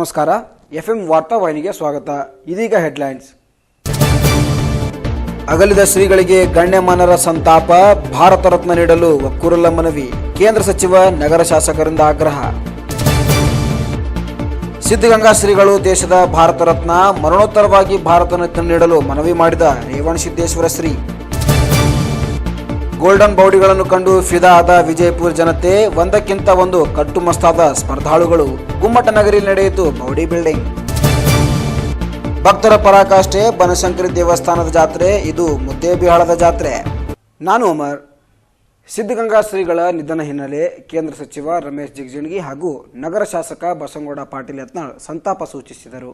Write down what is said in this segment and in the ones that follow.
ನಮಸ್ಕಾರ. F M ವಾರ್ತಾವಾಹಿನಿಗೆ ಸ್ವಾಗತ. ಇದೀಗ ಹೆಡ್ಲೈನ್ಸ್. ಅಗಲಿದ ಶ್ರೀಗಳಿಗೆ ಗಣ್ಯಮಾನರ ಸಂತಾಪ, ಭಾರತ ರತ್ನ ನೀಡಲು ಒಕ್ಕೂರಲ್ಲ ಮನವಿ, ಕೇಂದ್ರ ಸಚಿವ, ನಗರ ಶಾಸಕರಿಂದ ಆಗ್ರಹ. ಸಿದ್ಧಗಂಗಾ ಶ್ರೀಗಳು ದೇಶದ ಭಾರತ ರತ್ನ, ಮರಣೋತ್ತರವಾಗಿ ಭಾರತ ರತ್ನ ನೀಡಲು ಮನವಿ ಮಾಡಿದ ರೇವಣ ಸಿದ್ದೇಶ್ವರ ಶ್ರೀ. ಗೋಲ್ಡನ್ ಬೌಡಿಗಳನ್ನು ಕಂಡು ಫಿದಾ ಆದ ವಿಜಯಪುರ ಜನತೆ, ಒಂದಕ್ಕಿಂತ ಒಂದು ಕಟ್ಟುಮಸ್ತಾದ ಸ್ಪರ್ಧಾಳುಗಳು. ಗುಮ್ಮಟ ನಗರಿ ನಡೆಯಿತು ಬೌಡಿ ಬಿಲ್ಡಿಂಗ್. ಭಕ್ತರ ಪರಾಕಾಷ್ಠೆ, ಬನಶಂಕರಿ ದೇವಸ್ಥಾನದ ಜಾತ್ರೆ, ಇದು ಮುದ್ದೇಬಿಹಾಳದ ಜಾತ್ರೆ. ನಾನು ಅಮರ್ ಸಿದ್ಧಗಂಗಾ ಶ್ರೀಗಳ ನಿಧನ ಹಿನ್ನೆಲೆ ಕೇಂದ್ರ ಸಚಿವ ರಮೇಶ್ ಜಿಗಜಿಣಗಿ ಹಾಗೂ ನಗರ ಶಾಸಕ ಬಸವಗೌಡ ಪಾಟೀಲ್ ಯತ್ನಾಳ್ ಸಂತಾಪ ಸೂಚಿಸಿದರು.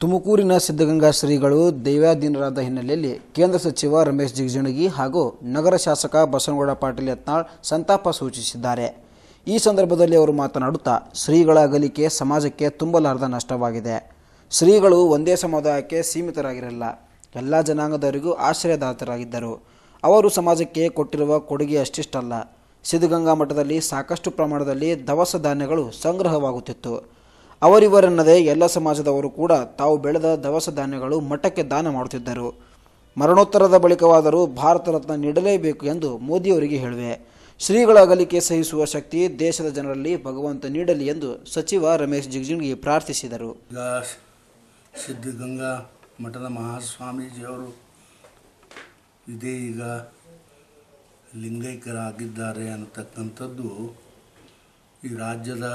ತುಮಕೂರಿನ ಸಿದ್ಧಗಂಗಾ ಶ್ರೀಗಳು ದೈವಾಧೀನರಾದ ಹಿನ್ನೆಲೆಯಲ್ಲಿ ಕೇಂದ್ರ ಸಚಿವ ರಮೇಶ್ ಜಿಗಜಿಣಗಿ ಹಾಗೂ ನಗರ ಶಾಸಕ ಬಸವಗೌಡ ಪಾಟೀಲ್ ಯತ್ನಾಳ್ ಸಂತಾಪ ಸೂಚಿಸಿದ್ದಾರೆ. ಈ ಸಂದರ್ಭದಲ್ಲಿ ಅವರು ಮಾತನಾಡುತ್ತಾ ಶ್ರೀಗಳ ಅಗಲಿಕೆ ಸಮಾಜಕ್ಕೆ ತುಂಬಲಾರದ ನಷ್ಟವಾಗಿದೆ. ಶ್ರೀಗಳು ಒಂದೇ ಸಮುದಾಯಕ್ಕೆ ಸೀಮಿತರಾಗಿರಲ್ಲ. ಎಲ್ಲ ಜನಾಂಗದವರಿಗೂ ಆಶ್ರಯದಾತರಾಗಿದ್ದರು. ಅವರು ಸಮಾಜಕ್ಕೆ ಕೊಟ್ಟಿರುವ ಕೊಡುಗೆ ಅಷ್ಟಿಷ್ಟಲ್ಲ ಸಿದ್ಧಗಂಗಾ ಮಠದಲ್ಲಿ ಸಾಕಷ್ಟು ಪ್ರಮಾಣದಲ್ಲಿ ದವಸ ಧಾನ್ಯಗಳು ಸಂಗ್ರಹವಾಗುತ್ತಿತ್ತು. ಅವರಿವರೆನ್ನದೇ ಎಲ್ಲ ಸಮಾಜದವರು ಕೂಡ ತಾವು ಬೆಳೆದ ದವಸ ಧಾನ್ಯಗಳು ಮಠಕ್ಕೆ ದಾನ ಮಾಡುತ್ತಿದ್ದರು. ಮರಣೋತ್ತರದ ಬಳಿಕವಾದರೂ ಭಾರತ ರತ್ನ ನೀಡಲೇಬೇಕು ಎಂದು ಮೋದಿಯವರಿಗೆ ಹೇಳುವೆ ಶ್ರೀಗಳ ಅಗಲಿಕೆ ಸಹಿಸುವ ಶಕ್ತಿ ದೇಶದ ಜನರಲ್ಲಿ ಭಗವಂತ ನೀಡಲಿ ಎಂದು ಸಚಿವ ರಮೇಶ್ ಜಿಗಜಿಣಗಿ ಪ್ರಾರ್ಥಿಸಿದರು. ಸಿದ್ಧಗಂಗಾ ಮಠದ ಮಹಾಸ್ವಾಮೀಜಿಯವರು ಇದೇ ಈಗ ಲಿಂಗೈಕ್ಯರಾಗಿದ್ದಾರೆ ಅನ್ನತಕ್ಕಂಥದ್ದು ಈ ರಾಜ್ಯದ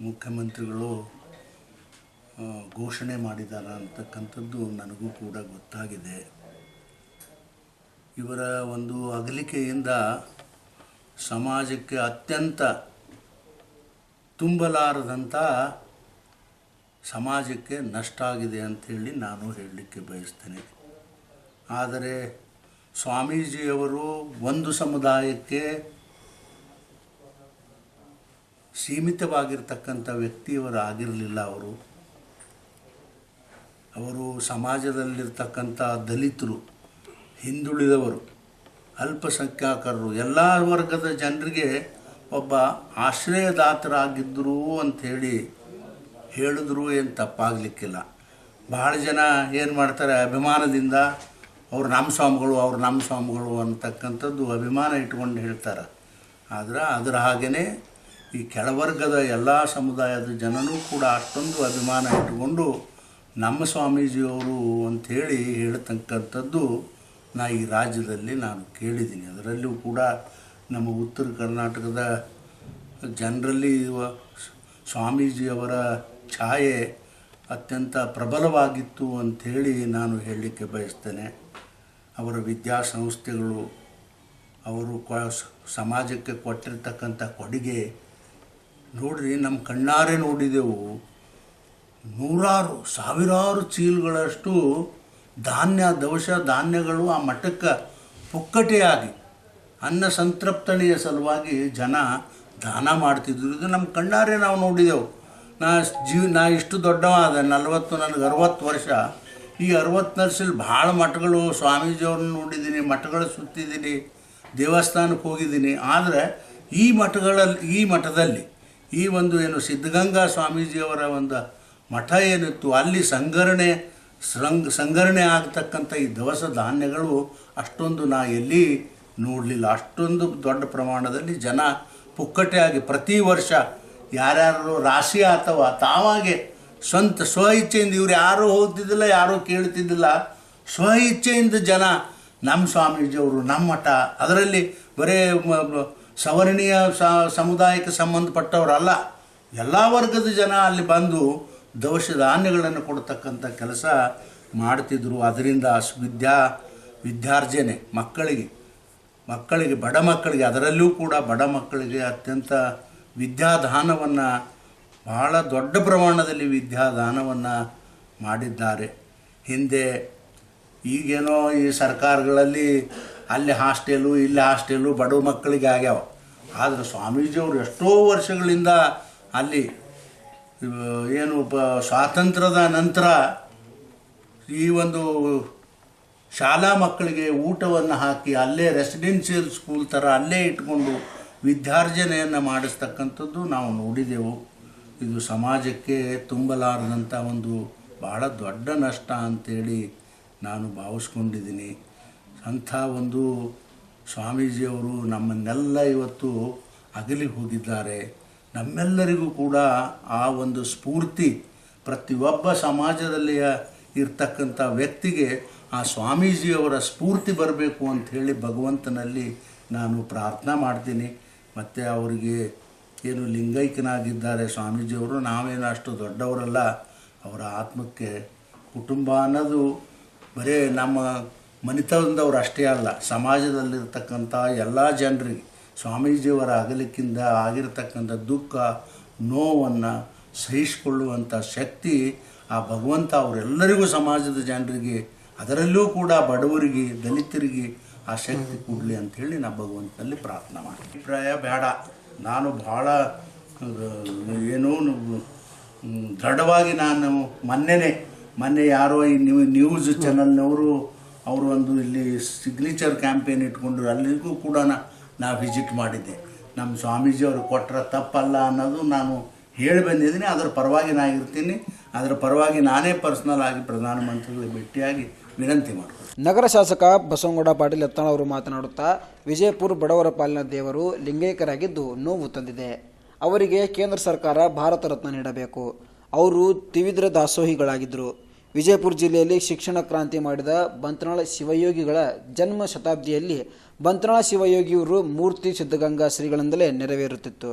ಮುಖ್ಯಮಂತ್ರಿಗಳು ಘೋಷಣೆ ಮಾಡಿದ್ದಾರೆ ಅಂತಕ್ಕಂಥದ್ದು ನನಗೂ ಕೂಡ ಗೊತ್ತಾಗಿದೆ. ಇವರ ಒಂದು ಅಗಲಿಕೆಯಿಂದ ಸಮಾಜಕ್ಕೆ ಅತ್ಯಂತ ತುಂಬಲಾರದಂಥ ಸಮಾಜಕ್ಕೆ ನಷ್ಟ ಆಗಿದೆ ಅಂಥೇಳಿ ನಾನು ಹೇಳಲಿಕ್ಕೆ ಬಯಸ್ತೇನೆ. ಆದರೆ ಸ್ವಾಮೀಜಿಯವರು ಒಂದು ಸಮುದಾಯಕ್ಕೆ ಸೀಮಿತವಾಗಿರ್ತಕ್ಕಂಥ ವ್ಯಕ್ತಿಯವರು ಆಗಿರಲಿಲ್ಲ ಅವರು. ಅವರು ಸಮಾಜದಲ್ಲಿರ್ತಕ್ಕಂಥ ದಲಿತರು, ಹಿಂದುಳಿದವರು. ಅಲ್ಪಸಂಖ್ಯಾತರು ಎಲ್ಲ ವರ್ಗದ ಜನರಿಗೆ ಒಬ್ಬ ಆಶ್ರಯದಾತರಾಗಿದ್ದರು ಅಂಥೇಳಿ ಹೇಳಿದ್ರು ಏನು ತಪ್ಪಾಗಲಿಕ್ಕಿಲ್ಲ. ಭಾಳ ಜನ ಏನು ಮಾಡ್ತಾರೆ, ಅಭಿಮಾನದಿಂದ ಅವ್ರು ನಮ್ಮ ಸ್ವಾಮಿಗಳು, ಅವ್ರು ನಮ್ಮ ಸ್ವಾಮಿಗಳು ಅಂತಕ್ಕಂಥದ್ದು ಅಭಿಮಾನ ಇಟ್ಕೊಂಡು ಹೇಳ್ತಾರೆ. ಆದರೆ ಅದರ ಹಾಗೆಯೇ ಈ ಕೆಳವರ್ಗದ ಎಲ್ಲ ಸಮುದಾಯದ ಜನನೂ ಕೂಡ ಅಷ್ಟೊಂದು ಅಭಿಮಾನ ಇಟ್ಟುಕೊಂಡು ನಮ್ಮ ಸ್ವಾಮೀಜಿಯವರು ಅಂಥೇಳಿ ಹೇಳ್ತಕ್ಕಂಥದ್ದು ನಾ ಈ ರಾಜ್ಯದಲ್ಲಿ ನಾನು ಕೇಳಿದ್ದೀನಿ. ಅದರಲ್ಲೂ ಕೂಡ ನಮ್ಮ ಉತ್ತರ ಕರ್ನಾಟಕದ ಜನರಲ್ಲಿ ಸ್ವಾಮೀಜಿಯವರ ಛಾಯೆ ಅತ್ಯಂತ ಪ್ರಬಲವಾಗಿತ್ತು ಅಂಥೇಳಿ ನಾನು ಹೇಳಲಿಕ್ಕೆ ಬಯಸ್ತೇನೆ. ಅವರ ವಿದ್ಯಾಸಂಸ್ಥೆಗಳು, ಅವರು ಸಮಾಜಕ್ಕೆ ಕೊಟ್ಟಿರ್ತಕ್ಕಂಥ ಕೊಡುಗೆ ನೋಡಿರಿ ನಮ್ಮ ಕಣ್ಣಾರೆ ನೋಡಿದೆವು. ನೂರಾರು, ಸಾವಿರಾರು ಚೀಲಗಳಷ್ಟು ಧಾನ್ಯ ದವಸ ಧಾನ್ಯಗಳು ಆ ಮಠಕ್ಕೆ ಪುಕ್ಕಟೆಯಾಗಿ, ಅನ್ನ ಸಂತೃಪ್ತನೆಯ ಸಲುವಾಗಿ ಜನ ದಾನ ಮಾಡ್ತಿದ್ರು. ಇದು ನಮ್ಮ ಕಣ್ಣಾರೆ ನಾವು ನೋಡಿದೆವು. ನಾ ಜೀವ ನಾ ಇಷ್ಟು ದೊಡ್ಡವಾದ, ನಲವತ್ತು, ನನಗೆ ಅರವತ್ತು ವರ್ಷ. ಈ ಅರವತ್ತು ವರ್ಷದಲ್ಲಿ ಭಾಳ ಮಠಗಳು, ಸ್ವಾಮೀಜಿಯವ್ರನ್ನ ನೋಡಿದ್ದೀನಿ, ಮಠಗಳು ಸುತ್ತಿದ್ದೀನಿ, ದೇವಸ್ಥಾನಕ್ಕೆ ಹೋಗಿದ್ದೀನಿ. ಆದರೆ ಈ ಮಠಗಳಲ್ಲಿ ಈ ಮಠದಲ್ಲಿ, ಈ ಒಂದು ಏನು ಸಿದ್ಧಗಂಗಾ ಸ್ವಾಮೀಜಿಯವರ ಒಂದು ಮಠ ಏನಿತ್ತು, ಅಲ್ಲಿ ಸಂಗ್ರಹಣೆ ಸಂಗ್, ಸಂಗರಣೆ ಆಗ್ತಕ್ಕಂಥ ಈ ದವಸ ಧಾನ್ಯಗಳು ಅಷ್ಟೊಂದು ನಾ ಎಲ್ಲಿ ನೋಡಲಿಲ್ಲ. ಅಷ್ಟೊಂದು ದೊಡ್ಡ ಪ್ರಮಾಣದಲ್ಲಿ ಜನ ಪುಕ್ಕಟೆಯಾಗಿ ಪ್ರತಿ ವರ್ಷ ಯಾರ್ಯಾರು ರಾಶಿ ಅಥವಾ ತಾವಾಗೆ ಸ್ವಂತ ಸ್ವ ಇಚ್ಛೆಯಿಂದ ಇವ್ರು ಯಾರೂ ಹೋಗ್ತಿದ್ದಿಲ್ಲ, ಯಾರೂ ಕೇಳ್ತಿದ್ದಿಲ್ಲ. ಸ್ವ ಇಚ್ಛೆಯಿಂದ ಜನ ನಮ್ಮ ಸ್ವಾಮೀಜಿಯವರು ನಮ್ಮ ಮಠ ಅದರಲ್ಲಿ ಬರೇ ಸವರ್ಣೀಯ ಸಮುದಾಯಕ್ಕೆ ಸಂಬಂಧಪಟ್ಟವರಲ್ಲ, ಎಲ್ಲ ವರ್ಗದ ಜನ ಅಲ್ಲಿ ಬಂದು ದವಸ ಧಾನ್ಯಗಳನ್ನು ಕೊಡ್ತಕ್ಕಂಥ ಕೆಲಸ ಮಾಡ್ತಿದ್ರು. ಅದರಿಂದ ವಿದ್ಯಾ, ವಿದ್ಯಾರ್ಜನೆ ಮಕ್ಕಳಿಗೆ ಮಕ್ಕಳಿಗೆ, ಬಡ ಮಕ್ಕಳಿಗೆ, ಅದರಲ್ಲೂ ಕೂಡ ಬಡ ಮಕ್ಕಳಿಗೆ ಅತ್ಯಂತ ವಿದ್ಯಾದಾನವನ್ನು, ಬಹಳ ದೊಡ್ಡ ಪ್ರಮಾಣದಲ್ಲಿ ವಿದ್ಯಾದಾನವನ್ನು ಮಾಡಿದ್ದಾರೆ. ಹಿಂದೆ ಈಗೇನೋ ಈ ಸರ್ಕಾರಗಳಲ್ಲಿ ಅಲ್ಲಿ ಹಾಸ್ಟೆಲು, ಇಲ್ಲಿ ಹಾಸ್ಟೆಲು ಬಡ ಮಕ್ಕಳಿಗೆ ಆಗ್ಯಾವ. ಆದರೆ ಸ್ವಾಮೀಜಿಯವರು ಎಷ್ಟೋ ವರ್ಷಗಳಿಂದ ಅಲ್ಲಿ ಏನು ಪ ಸ್ವಾತಂತ್ರ್ಯದ ನಂತರ ಈ ಒಂದು ಶಾಲಾ ಮಕ್ಕಳಿಗೆ ಊಟವನ್ನು ಹಾಕಿ ಅಲ್ಲೇ ರೆಸಿಡೆನ್ಷಿಯಲ್ ಸ್ಕೂಲ್ ಥರ ಅಲ್ಲೇ ಇಟ್ಕೊಂಡು ವಿದ್ಯಾರ್ಜನೆಯನ್ನು ಮಾಡಿಸ್ತಕ್ಕಂಥದ್ದು ನಾವು ನೋಡಿದೆವು. ಇದು ಸಮಾಜಕ್ಕೆ ತುಂಬಲಾರದಂಥ ಒಂದು ಬಹಳ ದೊಡ್ಡ ನಷ್ಟ ಅಂತೇಳಿ ನಾನು ಭಾವಿಸ್ಕೊಂಡಿದ್ದೀನಿ. ಅಂಥ ಒಂದು ಸ್ವಾಮೀಜಿಯವರು ನಮ್ಮನ್ನೆಲ್ಲ ಇವತ್ತು ಅಗಲಿ ಹೋಗಿದ್ದಾರೆ. ನಮ್ಮೆಲ್ಲರಿಗೂ ಕೂಡ ಆ ಒಂದು ಸ್ಫೂರ್ತಿ ಪ್ರತಿಯೊಬ್ಬ ಸಮಾಜದಲ್ಲಿ ಇರ್ತಕ್ಕಂಥ ವ್ಯಕ್ತಿಗೆ ಆ ಸ್ವಾಮೀಜಿಯವರ ಸ್ಫೂರ್ತಿ ಬರಬೇಕು ಅಂಥೇಳಿ ಭಗವಂತನಲ್ಲಿ ನಾನು ಪ್ರಾರ್ಥನೆ ಮಾಡ್ತೀನಿ. ಮತ್ತು ಅವರಿಗೆ ಏನು ಲಿಂಗೈಕ್ಯನಾಗಿದ್ದಾರೆ ಸ್ವಾಮೀಜಿಯವರು, ನಾವೇನು ಅಷ್ಟು ದೊಡ್ಡವರಲ್ಲ, ಅವರ ಆತ್ಮಕ್ಕೆ ಕುಟುಂಬ ಅನ್ನೋದು ಬರೀ ನಮ್ಮ ಮನಿತವಂದವರು ಅಷ್ಟೇ ಅಲ್ಲ, ಸಮಾಜದಲ್ಲಿರ್ತಕ್ಕಂಥ ಎಲ್ಲ ಜನರಿಗೆ. ಸ್ವಾಮೀಜಿಯವರ ಅಗಲಿಕ್ಕಿಂದ ಆಗಿರತಕ್ಕಂಥ ದುಃಖ, ನೋವನ್ನು ಸಹಿಸಿಕೊಳ್ಳುವಂಥ ಶಕ್ತಿ ಆ ಭಗವಂತ ಅವರೆಲ್ಲರಿಗೂ ಸಮಾಜದ ಜನರಿಗೆ, ಅದರಲ್ಲೂ ಕೂಡ ಬಡವರಿಗೆ, ದಲಿತರಿಗೆ ಆ ಶಕ್ತಿ ಕೊಡಲಿ ಅಂಥೇಳಿ ನಾ ಭಗವಂತನಲ್ಲಿ ಪ್ರಾರ್ಥನೆ ಮಾಡಿ ಅಭಿಪ್ರಾಯ ಬೇಡ. ನಾನು ಭಾಳ ಏನೋ ದೃಢವಾಗಿ ನಾನು ಮೊನ್ನೆನೇ, ಮೊನ್ನೆ ಯಾರೋ ಈ ನ್ಯೂ, ನ್ಯೂಸ್ ಚಾನಲ್ನವರು, ಅವರು ಒಂದು ಇಲ್ಲಿ ಸಿಗ್ನೇಚರ್ ಕ್ಯಾಂಪೇನ್ ಇಟ್ಕೊಂಡ್ರು ಅಲ್ಲಿಗೂ ಕೂಡ ನಾ ವಿಸಿಟ್ ಮಾಡಿದ್ದೆ. ನಮ್ಮ ಸ್ವಾಮೀಜಿ ಅವರು ಕೊಟ್ಟರೆ ತಪ್ಪಲ್ಲ ಅನ್ನೋದು ನಾನು ಹೇಳಿ ಬಂದಿದ್ದೀನಿ. ಅದರ ಪರವಾಗಿ ನಾನು ಇರ್ತೀನಿ. ಅದರ ಪರವಾಗಿ ನಾನೇ ಪರ್ಸ್ನಲ್ ಆಗಿ ಪ್ರಧಾನಮಂತ್ರಿಗಳಿಗೆ ಭೇಟಿಯಾಗಿ ವಿನಂತಿ ಮಾಡ್ತೀನಿ ನಗರ ಶಾಸಕ ಬಸವನಗೌಡ ಪಾಟೀಲ್ ಎತ್ತಾಳ ಅವರು ಮಾತನಾಡುತ್ತಾ, ವಿಜಯಪುರ ಬಡವರ ಪಾಲಿನ ದೇವರು ಲಿಂಗೈಕ್ಯರಾಗಿದ್ದು ನೋವು ತಂದಿದೆ. ಅವರಿಗೆ ಕೇಂದ್ರ ಸರ್ಕಾರ ಭಾರತ ರತ್ನ ನೀಡಬೇಕು. ಅವರು ತ್ರಿವಿದ್ರ ದಾಸೋಹಿಗಳಾಗಿದ್ದರು ವಿಜಯಪುರ ಜಿಲ್ಲೆಯಲ್ಲಿ ಶಿಕ್ಷಣ ಕ್ರಾಂತಿ ಮಾಡಿದ ಬಂತನಾಳ ಶಿವಯೋಗಿಗಳ ಜನ್ಮ ಶತಾಬ್ದಿಯಲ್ಲಿ ಬಂತನಾಳ ಶಿವಯೋಗಿಯವರು ಮೂರ್ತಿ ಸಿದ್ಧಗಂಗಾ ಶ್ರೀಗಳಿಂದಲೇ ನೆರವೇರುತ್ತಿತ್ತು.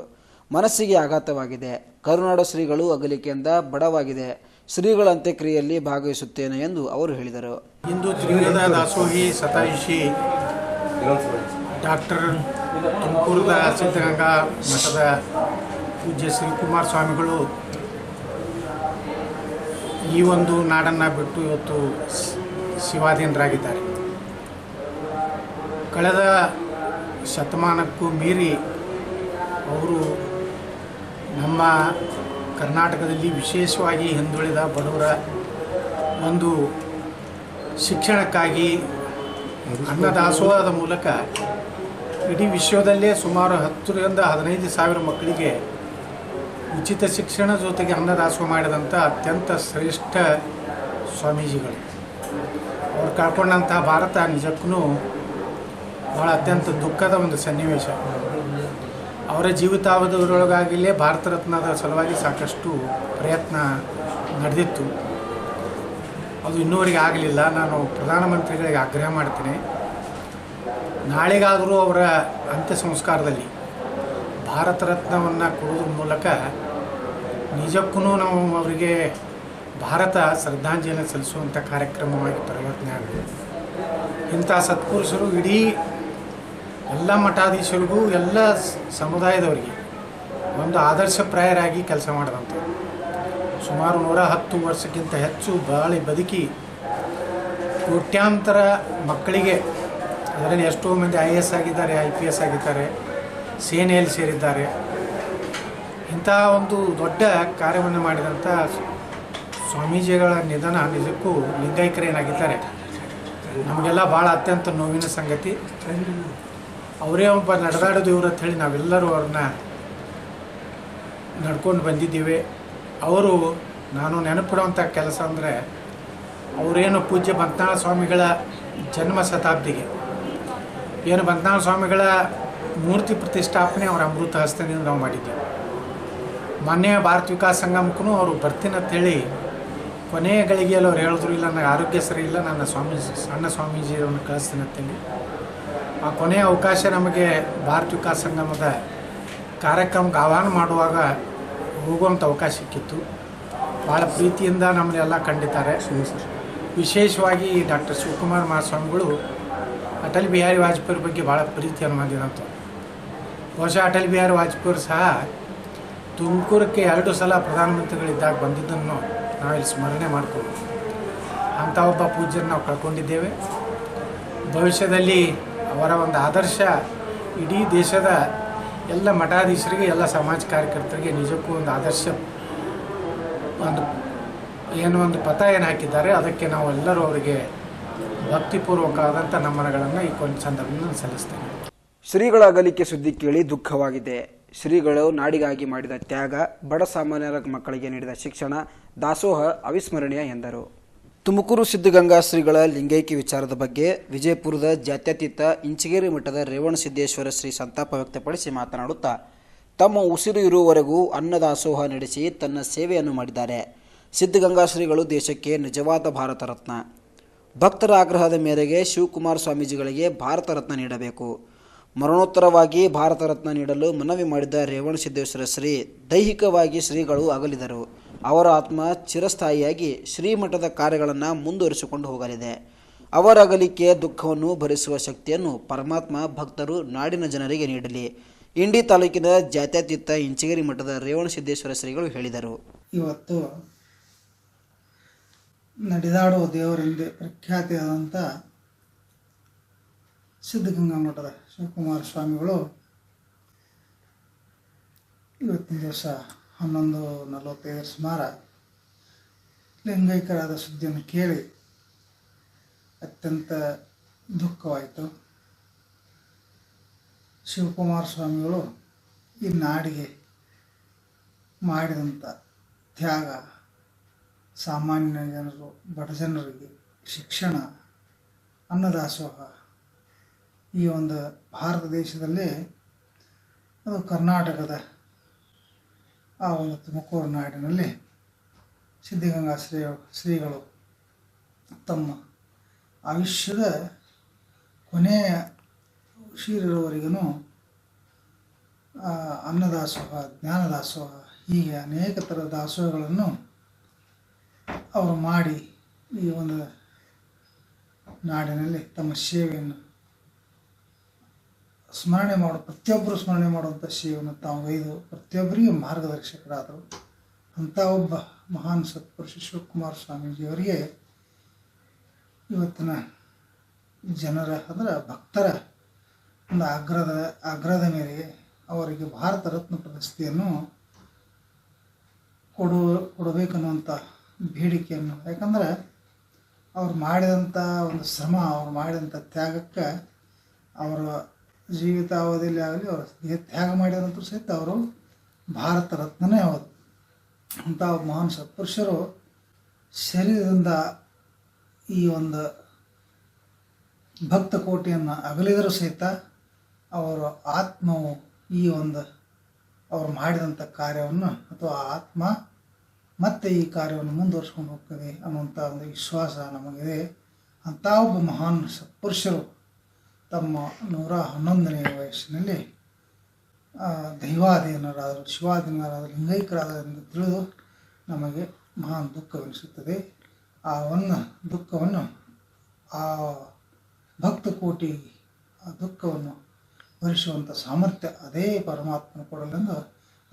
ಮನಸ್ಸಿಗೆ ಆಘಾತವಾಗಿದೆ. ಕರುನಾಡ ಶ್ರೀಗಳು ಅಗಲಿಕೆಯಿಂದ ಬಡವಾಗಿದೆ. ಶ್ರೀಗಳ ಅಂತ್ಯಕ್ರಿಯೆಯಲ್ಲಿ ಭಾಗವಹಿಸುತ್ತೇನೆ ಎಂದು ಅವರು ಹೇಳಿದರು. ಇಂದು ತ್ರಿವಿಧ ದಾಸೋಹಿ ಸತಾಯಿಷಿ ಡಾಕ್ಟರ್ ತುಮಕೂರದ ಸಿದ್ಧಗಂಗಾ ಮಠದ ಪೂಜ್ಯ ಶ್ರೀಕುಮಾರ ಸ್ವಾಮಿಗಳು ಈ ಒಂದು ನಾಡನ್ನು ಬಿಟ್ಟು ಇವತ್ತು ಶಿವಾಧೀನರಾಗಿದ್ದಾರೆ. ಕಳೆದ ಶತಮಾನಕ್ಕೂ ಮೀರಿ ಅವರು ನಮ್ಮ ಕರ್ನಾಟಕದಲ್ಲಿ ವಿಶೇಷವಾಗಿ ಹಿಂದುಳಿದ ಬಡವರ ಒಂದು ಶಿಕ್ಷಣಕ್ಕಾಗಿ ಅನ್ನದಾಸೋಹದ ಮೂಲಕ ಇಡೀ ವಿಶ್ವದಲ್ಲೇ ಸುಮಾರು ಹತ್ತರಿಂದ ಹದಿನೈದು ಸಾವಿರ ಮಕ್ಕಳಿಗೆ ಉಚಿತ ಶಿಕ್ಷಣ ಜೊತೆಗೆ ಅನ್ನದಾಸೋಹ ಮಾಡಿದಂಥ ಅತ್ಯಂತ ಶ್ರೇಷ್ಠ ಸ್ವಾಮೀಜಿಗಳು. ಅವ್ರು ಕಳ್ಕೊಂಡಂತಹ ಭಾರತ ನಿಜಕ್ಕೂ ಭಾಳ ಅತ್ಯಂತ ದುಃಖದ ಒಂದು ಸನ್ನಿವೇಶ. ಅವರ ಜೀವಿತಾವಧಿಯೊಳಗಾಗಿಲೇ ಭಾರತ ರತ್ನದ ಸಲುವಾಗಿ ಸಾಕಷ್ಟು ಪ್ರಯತ್ನ ನಡೆದಿತ್ತು. ಅದು ಇನ್ನೂವರೆಗೆ ಆಗಲಿಲ್ಲ. ನಾನು ಪ್ರಧಾನಮಂತ್ರಿಗಳಿಗೆ ಆಗ್ರಹ ಮಾಡ್ತೀನಿ. ನಾಳೆಗಾದರೂ ಅವರ ಅಂತ್ಯ ಸಂಸ್ಕಾರದಲ್ಲಿ ಭಾರತ ರತ್ನವನ್ನು ಕೊಡೋದ್ರ ಮೂಲಕ ನಿಜಕ್ಕೂ ನಾವು ಅವರಿಗೆ ಭಾರತ ಶ್ರದ್ಧಾಂಜಲಿ ಸಲ್ಲಿಸುವಂಥ ಕಾರ್ಯಕ್ರಮವಾಗಿ ಪರಿವರ್ತನೆ ಆಗಬೇಕು. ಇಂಥ ಸತ್ಪುರುಷರು ಇಡೀ ಎಲ್ಲ ಮಠಾಧೀಶರಿಗೂ, ಎಲ್ಲ ಸಮುದಾಯದವರಿಗೆ ಒಂದು ಆದರ್ಶಪ್ರಾಯರಾಗಿ ಕೆಲಸ ಮಾಡಿದಂಥ ಸುಮಾರು ನೂರ ಹತ್ತು ವರ್ಷಕ್ಕಿಂತ ಹೆಚ್ಚು ಬಾಳಿ ಬದುಕಿ ಕೋಟ್ಯಾಂತರ ಮಕ್ಕಳಿಗೆ, ಅದರಲ್ಲಿ ಎಷ್ಟೋ ಮಂದಿ ಐ ಎ ಎಸ್ ಆಗಿದ್ದಾರೆ, ಐ ಪಿ ಎಸ್ ಆಗಿದ್ದಾರೆ, ಸೇನೆಯಲ್ಲಿ ಸೇರಿದ್ದಾರೆ. ಇಂಥ ಒಂದು ದೊಡ್ಡ ಕಾರ್ಯವನ್ನು ಮಾಡಿದಂಥ ಸ್ವಾಮೀಜಿಗಳ ನಿಧನ ನಿಜಕ್ಕೂ ಲಿಂಗೈಕ್ಯರೇನಾಗಿದ್ದಾರೆ ನಮಗೆಲ್ಲ ಭಾಳ ಅತ್ಯಂತ ನೋವಿನ ಸಂಗತಿ. ಅವರೇ ಒಬ್ಬ ನಡೆದಾಡೋದು ಇವ್ರು ಅಂತ ಹೇಳಿ ನಾವೆಲ್ಲರೂ ಅವ್ರನ್ನ ನಡ್ಕೊಂಡು ಬಂದಿದ್ದೀವಿ. ಅವರು ನಾನು ನೆನಪಿಡುವಂಥ ಕೆಲಸ ಅಂದರೆ ಅವರೇನು ಪೂಜ್ಯ ಬಂತನಾಳ ಸ್ವಾಮಿಗಳ ಜನ್ಮ ಶತಾಬ್ದಿಗೆ. ಏನು ಬಂತನಾಳ ಸ್ವಾಮಿಗಳ ಮೂರ್ತಿ ಪ್ರತಿಷ್ಠಾಪನೆ ಅವರ ಅಮೃತ ಹಸ್ತದಿಂದ ನಾವು ಮಾಡಿದ್ದೀವಿ ಮೊನ್ನೆ ಭಾರತ ವಿಕಾಸ ಸಂಗಮಕ್ಕೂ ಅವರು ಬರ್ತೀನಿ ಅಂತೇಳಿ ಕೊನೆಯ ಗಳಿಗೆಯಲ್ಲಿ ಅವ್ರು ಹೇಳಿದ್ರು, ಇಲ್ಲ ನನಗೆ ಆರೋಗ್ಯ ಸರಿ ಇಲ್ಲ, ನನ್ನ ಸ್ವಾಮೀಜಿ, ಸಣ್ಣ ಸ್ವಾಮೀಜಿಯವ್ರನ್ನ ಕಳಿಸ್ತೀನಿ ಅಂತೇಳಿ ಆ ಕೊನೆಯ ಅವಕಾಶ ನಮಗೆ ಭಾರತ ವಿಕಾಸ ಸಂಗಮದ ಕಾರ್ಯಕ್ರಮಕ್ಕೆ ಆಹ್ವಾನ ಮಾಡುವಾಗ ಹೋಗುವಂಥ ಅವಕಾಶ ಸಿಕ್ಕಿತ್ತು. ಭಾಳ ಪ್ರೀತಿಯಿಂದ ನಮ್ಮನ್ನೆಲ್ಲ ಕಂಡಿದ್ದಾರೆ. ವಿಶೇಷವಾಗಿ ಡಾಕ್ಟರ್ ಶಿವಕುಮಾರ್ ಮಹಾಸ್ವಾಮಿಗಳು ಅಟಲ್ ಬಿಹಾರಿ ವಾಜಪೇಯಿ ಬಗ್ಗೆ ಭಾಳ ಪ್ರೀತಿಯನ್ನು ಹೊಂದಿದಂಥವ್ರು ಬಹುಶಃ ಅಟಲ್ ಬಿಹಾರಿ ವಾಜಪೇಯಿ ಸಹ ತುಮಕೂರಕ್ಕೆ ಎರಡು ಸಲ ಪ್ರಧಾನಮಂತ್ರಿಗಳಿದ್ದಾಗ ಬಂದಿದ್ದನ್ನು ನಾವಿಲ್ಲಿ ಸ್ಮರಣೆ ಮಾಡಿಕೊಂಡು ಅಂಥ ಒಬ್ಬ ಪೂಜ್ಯನ ನಾವು ಕಳ್ಕೊಂಡಿದ್ದೇವೆ. ಭವಿಷ್ಯದಲ್ಲಿ ಅವರ ಒಂದು ಆದರ್ಶ ಇಡೀ ದೇಶದ ಎಲ್ಲ ಮಠಾಧೀಶರಿಗೆ, ಎಲ್ಲ ಸಮಾಜ ಕಾರ್ಯಕರ್ತರಿಗೆ ನಿಜಕ್ಕೂ ಒಂದು ಆದರ್ಶ, ಒಂದು ಏನು ಒಂದು ಪಥ ಏನು ಹಾಕಿದ್ದಾರೆ, ಅದಕ್ಕೆ ನಾವು ಎಲ್ಲರೂ ಅವರಿಗೆ ಭಕ್ತಿಪೂರ್ವಕವಾದಂಥ ನಮನಗಳನ್ನು ಈ ಕೊಂಚ ಸಂದರ್ಭದಲ್ಲಿ ಸಲ್ಲಿಸ್ತೇನೆ. ಶ್ರೀಗಳ ಅಗಲಿಕೆ ಸುದ್ದಿ ಕೇಳಿ ದುಃಖವಾಗಿದೆ. ಶ್ರೀಗಳು ನಾಡಿಗಾಗಿ ಮಾಡಿದ ತ್ಯಾಗ, ಬಡ ಸಾಮಾನ್ಯರ ಮಕ್ಕಳಿಗೆ ನೀಡಿದ ಶಿಕ್ಷಣ ದಾಸೋಹ ಅವಿಸ್ಮರಣೀಯ ಎಂದರು. ತುಮಕೂರು ಸಿದ್ಧಗಂಗಾ ಶ್ರೀಗಳ ಲಿಂಗೈಕ್ಯ ವಿಚಾರದ ಬಗ್ಗೆ ವಿಜಯಪುರದ ಜಾತ್ಯತೀತ ಇಂಚಗೇರಿ ಮಠದ ರೇವಣಸಿದ್ದೇಶ್ವರ ಶ್ರೀ ಸಂತಾಪ ವ್ಯಕ್ತಪಡಿಸಿ ಮಾತನಾಡುತ್ತಾ, ತಮ್ಮ ಉಸಿರು ಇರುವವರೆಗೂ ಅನ್ನದಾಸೋಹ ನಡೆಸಿ ತನ್ನ ಸೇವೆಯನ್ನು ಮಾಡಿದ್ದಾರೆ. ಸಿದ್ಧಗಂಗಾ ಶ್ರೀಗಳು ದೇಶಕ್ಕೆ ನಿಜವಾದ ಭಾರತ ರತ್ನ. ಭಕ್ತರ ಆಗ್ರಹದ ಮೇರೆಗೆ ಶಿವಕುಮಾರ ಸ್ವಾಮೀಜಿಗಳಿಗೆ ಭಾರತ ರತ್ನ ನೀಡಬೇಕು. ಮರಣೋತ್ತರವಾಗಿ ಭಾರತ ರತ್ನ ನೀಡಲು ಮನವಿ ಮಾಡಿದ ರೇವಣಸಿದ್ದೇಶ್ವರ ಶ್ರೀ ದೈಹಿಕವಾಗಿ ಶ್ರೀಗಳು ಅಗಲಿದರು. ಅವರ ಆತ್ಮ ಚಿರಸ್ಥಾಯಿಯಾಗಿ ಶ್ರೀಮಠದ ಕಾರ್ಯಗಳನ್ನು ಮುಂದುವರಿಸಿಕೊಂಡು ಹೋಗಲಿದೆ. ಅವರ ಅಗಲಿಕೆ ದುಃಖವನ್ನು ಭರಿಸುವ ಶಕ್ತಿಯನ್ನು ಪರಮಾತ್ಮ ಭಕ್ತರು ನಾಡಿನ ಜನರಿಗೆ ನೀಡಲಿ. ಇಂಡಿ ತಾಲೂಕಿನ ಜಾತ್ಯತೀತ ಇಂಚಗೇರಿ ಮಠದ ರೇವಣಸಿದ್ದೇಶ್ವರ ಶ್ರೀಗಳು ಹೇಳಿದರು. ಇವತ್ತು ನಡೆದಾಡುವ ದೇವರೆಂದೇ ಪ್ರಖ್ಯಾತಿಯಾದಂಥ ಸಿದ್ಧಗಂಗಾ ಮಠದ ಶಿವಕುಮಾರ ಸ್ವಾಮಿಗಳು ಇವತ್ತಿನ ದಿವಸ ಹನ್ನೊಂದು ನಲವತ್ತೈದರ ಸುಮಾರ ಲಿಂಗೈಕ್ಯರಾದ ಸುದ್ದಿಯನ್ನು ಕೇಳಿ ಅತ್ಯಂತ ದುಃಖವಾಯಿತು. ಶಿವಕುಮಾರ ಸ್ವಾಮಿಗಳು ಈ ನಾಡಿಗೆ ಮಾಡಿದಂಥ ತ್ಯಾಗ ಸಾಮಾನ್ಯ ಜನರು, ಬಡ ಜನರಿಗೆ ಶಿಕ್ಷಣ, ಅನ್ನದಾಸೋಹ ಈ ಒಂದು ಭಾರತ ದೇಶದಲ್ಲಿ ಅದು ಕರ್ನಾಟಕದ ಆ ಒಂದು ತುಮಕೂರು ನಾಡಿನಲ್ಲಿ ಸಿದ್ಧಗಂಗಾ ಶ್ರೀ ಶ್ರೀಗಳು ತಮ್ಮ ಆಯುಷ್ಯದ ಕೊನೆಯ ಉಸಿರಿರುವವರೆಗೂ ಅನ್ನದಾಸೋಹ, ಜ್ಞಾನದಾಸೋಹ, ಹೀಗೆ ಅನೇಕ ಥರದ ದಾಸೋಹಗಳನ್ನು ಅವರು ಮಾಡಿ ಈ ಒಂದು ನಾಡಿನಲ್ಲಿ ತಮ್ಮ ಸೇವೆಯನ್ನು ಸ್ಮರಣೆ ಮಾಡು, ಪ್ರತಿಯೊಬ್ಬರು ಸ್ಮರಣೆ ಮಾಡುವಂಥ ಶಿವನ ತಾವು ಗೈದು ಪ್ರತಿಯೊಬ್ಬರಿಗೆ ಮಾರ್ಗದರ್ಶಕರಾದರು. ಅಂಥ ಒಬ್ಬ ಮಹಾನ್ ಸತ್ಪುರುಷ ಶಿವಕುಮಾರ ಸ್ವಾಮೀಜಿಯವರಿಗೆ ಇವತ್ತಿನ ಜನರ, ಅಂದರೆ ಭಕ್ತರ ಒಂದು ಆಗ್ರಹದ ಆಗ್ರಹದ ಮೇರೆಗೆ ಅವರಿಗೆ ಭಾರತ ರತ್ನ ಪ್ರಶಸ್ತಿಯನ್ನು ಕೊಡು ಕೊಡಬೇಕನ್ನುವಂಥ ಬೇಡಿಕೆಯನ್ನು, ಯಾಕಂದ್ರೆ ಅವ್ರು ಮಾಡಿದಂಥ ಒಂದು ಶ್ರಮ, ಅವ್ರು ಮಾಡಿದಂಥ ತ್ಯಾಗಕ್ಕೆ ಅವರ ಜೀವಿತಾವಧಿಯಲ್ಲಿ ಆಗಲಿ ಅವರು ದೇಹ ತ್ಯಾಗ ಮಾಡಿದಂತೂ ಸಹಿತ ಅವರು ಭಾರತ ರತ್ನನೇ ಹೌದು. ಅಂಥ ಮಹಾನ್ ಸತ್ಪುರುಷರು ಶರೀರದಿಂದ ಈ ಒಂದು ಭಕ್ತ ಕೋಟೆಯನ್ನು ಅಗಲಿದರೂ ಸಹಿತ ಅವರ ಆತ್ಮವು ಈ ಒಂದು ಅವರು ಮಾಡಿದಂಥ ಕಾರ್ಯವನ್ನು ಅಥವಾ ಆತ್ಮ ಮತ್ತೆ ಈ ಕಾರ್ಯವನ್ನು ಮುಂದುವರ್ಸ್ಕೊಂಡು ಹೋಗ್ತದೆ ಅನ್ನುವಂಥ ಒಂದು ವಿಶ್ವಾಸ ನಮಗಿದೆ. ಅಂಥ ಒಬ್ಬ ಮಹಾನ್ ಸತ್ಪುರುಷರು ತಮ್ಮ ನೂರ ಹನ್ನೊಂದನೆಯ ವಯಸ್ಸಿನಲ್ಲಿ ದೈವಾಧೀನರಾದರು, ಶಿವಾಧೀನರಾದರು, ಲಿಂಗೈಕ್ಯರಾದರು ಎಂದು ತಿಳಿದು ನಮಗೆ ಮಹಾನ್ ದುಃಖವೆನಿಸುತ್ತದೆ. ಆ ಒಂದು ದುಃಖವನ್ನು, ಆ ಭಕ್ತ ಕೋಟಿ ಆ ದುಃಖವನ್ನು ಭರಿಸುವಂಥ ಸಾಮರ್ಥ್ಯ ಅದೇ ಪರಮಾತ್ಮನ ಕೊಡಲೆಂದು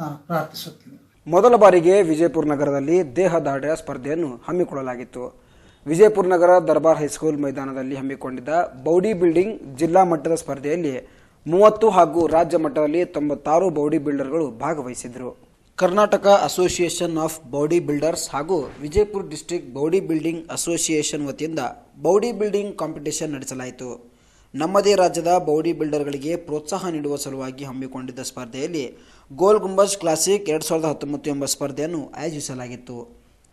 ನಾನು ಪ್ರಾರ್ಥಿಸುತ್ತೇನೆ. ಮೊದಲ ಬಾರಿಗೆ ವಿಜಯಪುರ ನಗರದಲ್ಲಿ ದೇಹದಾಢ್ಯ ಸ್ಪರ್ಧೆಯನ್ನು ಹಮ್ಮಿಕೊಳ್ಳಲಾಗಿತ್ತು. ವಿಜಯಪುರ ನಗರ ದರ್ಬಾರ್ ಹೈಸ್ಕೂಲ್ ಮೈದಾನದಲ್ಲಿ ಹಮ್ಮಿಕೊಂಡಿದ್ದ ಬೌಡಿ ಬಿಲ್ಡಿಂಗ್ ಜಿಲ್ಲಾ ಮಟ್ಟದ ಸ್ಪರ್ಧೆಯಲ್ಲಿ ಮೂವತ್ತು ಹಾಗೂ ರಾಜ್ಯ ಮಟ್ಟದಲ್ಲಿ ತೊಂಬತ್ತಾರು ಬೌಡಿ ಬಿಲ್ಡರ್ಗಳು ಭಾಗವಹಿಸಿದ್ರು. Karnataka association of body builders ಹಾಗೂ Vijayapura district body building association ವತಿಯಿಂದ ಬೌಡಿ ಬಿಲ್ಡಿಂಗ್ ಕಾಂಪಿಟೇಷನ್ ನಡೆಸಲಾಯಿತು. ನಮ್ಮದೇ ರಾಜ್ಯದ ಬೌಡಿ ಬಿಲ್ಡರ್ಗಳಿಗೆ ಪ್ರೋತ್ಸಾಹ ನೀಡುವ ಸಲುವಾಗಿ ಹಮ್ಮಿಕೊಂಡಿದ್ದ ಸ್ಪರ್ಧೆಯಲ್ಲಿ ಗೋಲ್ ಗುಂಬಜ್ ಕ್ಲಾಸಿಕ್ ಎರಡು ಸಾವಿರದ ಹತ್ತೊಂಬತ್ತು ಎಂಬ ಸ್ಪರ್ಧೆಯನ್ನು ಆಯೋಜಿಸಲಾಗಿತ್ತು.